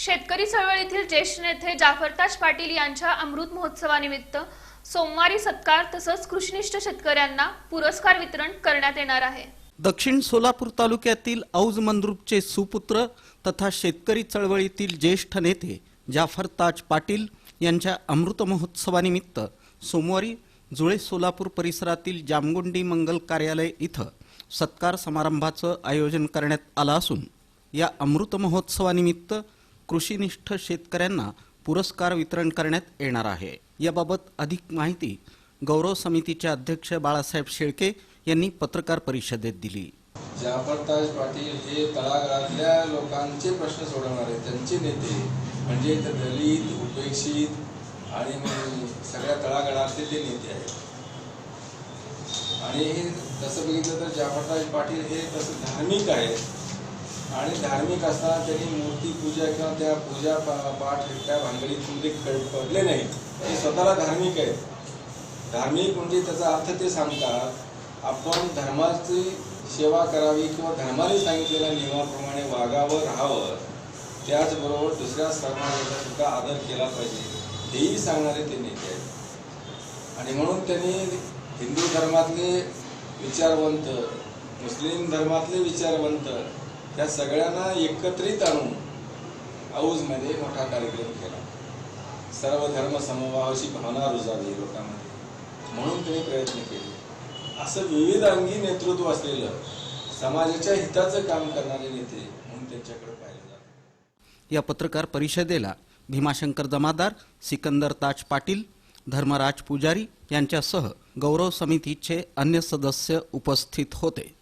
शेतकरी चळवळीतील ज्येष्ठ नेते जाफरताज पाटील यांच्या अमृत महोत्सवानिमित्त सोमवारी सत्कार तसंच कृषीनिष्ठ शेतकऱ्यांना पुरस्कार वितरण करण्यात येणार आहे. दक्षिण सोलापूर तालुक्यातील औज मंद्रुपचे सुपुत्र तथा शेतकरी चळवळीतील ज्येष्ठ नेते जाफरताज पाटील यांच्या अमृत महोत्सवानिमित्त सोमवारी जुळे सोलापूर परिसरातील जामगुंडी मंगल कार्यालय इथं सत्कार समारंभाचं आयोजन करण्यात आलं असून या अमृत महोत्सवानिमित्त कृषीनिष्ठ शेतकऱ्यांना पुरस्कार वितरण करण्यात येणार आहे. याबाबत अधिक माहिती गौरव समितीचे अध्यक्ष बाळासाहेब शेळके यांनी पत्रकार परिषदेत दिली. जाफरताज पाटील हे तळागाळातल्या लोकांचे प्रश्न सोडवणारे त्यांचे नेते म्हणजे दलित उपेक्षित आणि सगळ्या तळागाळातले ते नेते आहेत. आणि हे तसं बघितलं तर जाफरताज पाटील हे तसं धार्मिक आहेत. आणि धार्मिक असताना त्यांनी मूर्ती पूजा किंवा त्या पूजा पा- पाठ त्या भांगडीतमध्ये पडले नाही ते स्वतःला धार्मिक आहेत. धार्मिक म्हणजे त्याचा अर्थ ते सांगतात आपण धर्माची सेवा करावी किंवा धर्माने सांगितलेल्या नियमाप्रमाणे वागावं राहावं. त्याचबरोबर दुसऱ्या समाजाचा सुद्धा आदर केला पाहिजे. हेही सांगणारे ते नेते आहेत. आणि म्हणून त्यांनी हिंदू धर्मातले विचारवंत मुस्लिम धर्मातले विचारवंत त्या सगळ्यांना एकत्रित आणून औजमध्ये मोठा कार्यक्रम केला. सर्व धर्म समभावाची भावना रुजावी लोकांमध्ये. म्हणून त्यांनी प्रयत्न केले. असं विविध अंगी नेतृत्व असलेलं समाजाच्या हिताचं काम करणारे नेते म्हणून त्यांच्याकडे पाहिलं जातं. या पत्रकार परिषदेला भीमाशंकर जमादार सिकंदर ताज पाटील धर्मराज पुजारी यांच्यासह गौरव समितीचे अन्य सदस्य उपस्थित होते.